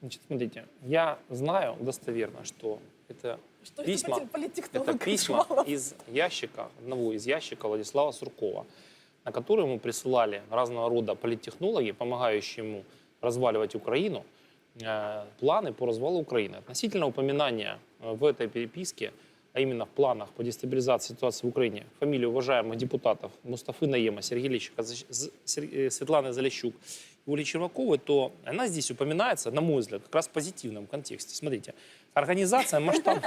Значит, смотрите, я знаю достоверно, что это Что письма, это политтехнолог это письма Шувалов? из ящика, одного из ящика Владислава Суркова, на которые ему присылали разного рода политтехнологи, помогающие ему разваливать Украину, э, планы по развалу Украины. Относительно упоминания э, в этой переписке, а именно в планах по дестабилизации ситуации в Украине, фамилии уважаемых депутатов Мустафы Наема, Сергея Лещика, Защ- З- Сер- э, Светланы Залещук и Оли Черваковой, то она здесь упоминается, на мой взгляд, как раз в позитивном контексте. Смотрите, организация масштаб...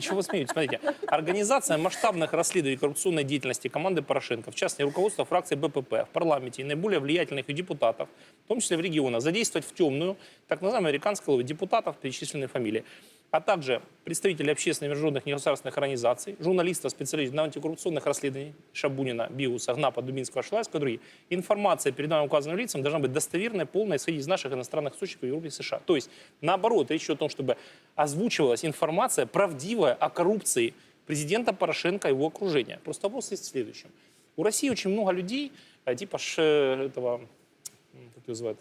Чего вы? Смотрите, организация масштабных расследований коррупционной деятельности команды Порошенко, в частности, руководство фракции БПП в парламенте и наиболее влиятельных ее депутатов, в том числе в регионах, задействовать в темную так называемую американскую депутатов, перечисленные фамилии, а также представителей общественных международных негосударственных организаций, журналистов, специалистов на антикоррупционных расследований Шабунина, Биуса, Гнапа, Дубинского, Шлайского и другие. Информация, передаваемая указанным лицам, должна быть достоверной, полной, исходить из наших иностранных источников в Европе и США. То есть, наоборот, речь идет о том, чтобы озвучивалась информация правдивая о коррупции президента Порошенко и его окружения. Просто вопрос есть в следующем. У России очень много людей, э, типа этого, как его называют,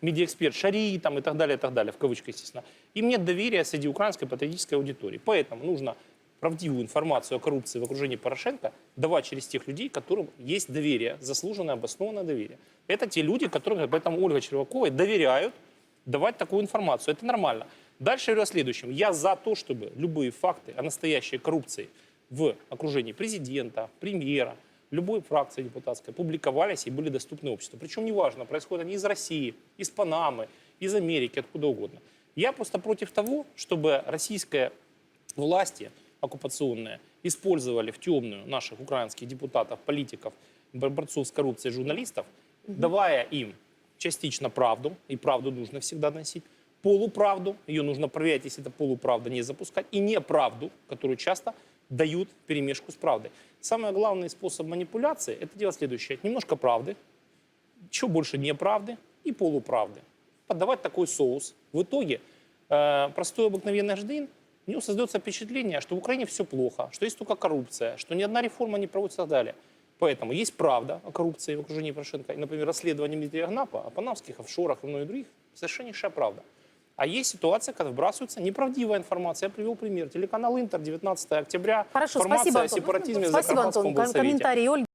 медиаэксперт, Шари там, и так далее, и так далее, в кавычках, естественно. Им нет доверия среди украинской патриотической аудитории. Поэтому нужно правдивую информацию о коррупции в окружении Порошенко давать через тех людей, которым есть доверие, заслуженное, обоснованное доверие. Это те люди, которым, поэтому Ольга Червакова доверяют давать такую информацию. Это нормально. Дальше я говорю о следующем. Я за то, чтобы любые факты о настоящей коррупции в окружении президента, премьера, любой фракции депутатской публиковались и были доступны обществу. Причем неважно, происходят они из России, из Панамы, из Америки, откуда угодно. Я просто против того, чтобы российская власти оккупационные использовали в темную наших украинских депутатов, политиков, бор- борцов с коррупцией, журналистов, давая им частично правду, и правду нужно всегда носить, полуправду, ее нужно проверять, если это полуправда, не запускать, и неправду, которую часто дают перемешку с правдой. Самый главный способ манипуляции – это делать следующее. Немножко правды, еще больше неправды и полуправды. Подавать такой соус. В итоге э, простой обыкновенный гражданин, у него создается впечатление, что в Украине все плохо, что есть только коррупция, что ни одна реформа не проводится и так далее. Поэтому есть правда о коррупции в окружении Порошенко. И, например, расследование Дмитрия Гнапа о панамских офшорах и многих других – совершеннейшая правда. А есть ситуация, когда вбрасывается неправдивая информация. Я привел пример. Телеканал Интер, 19 октября. Хорошо, Информация спасибо, о Антон. сепаратизме в Спасибо, Закарпатском Антон. Ком-. Комментарий Ольги.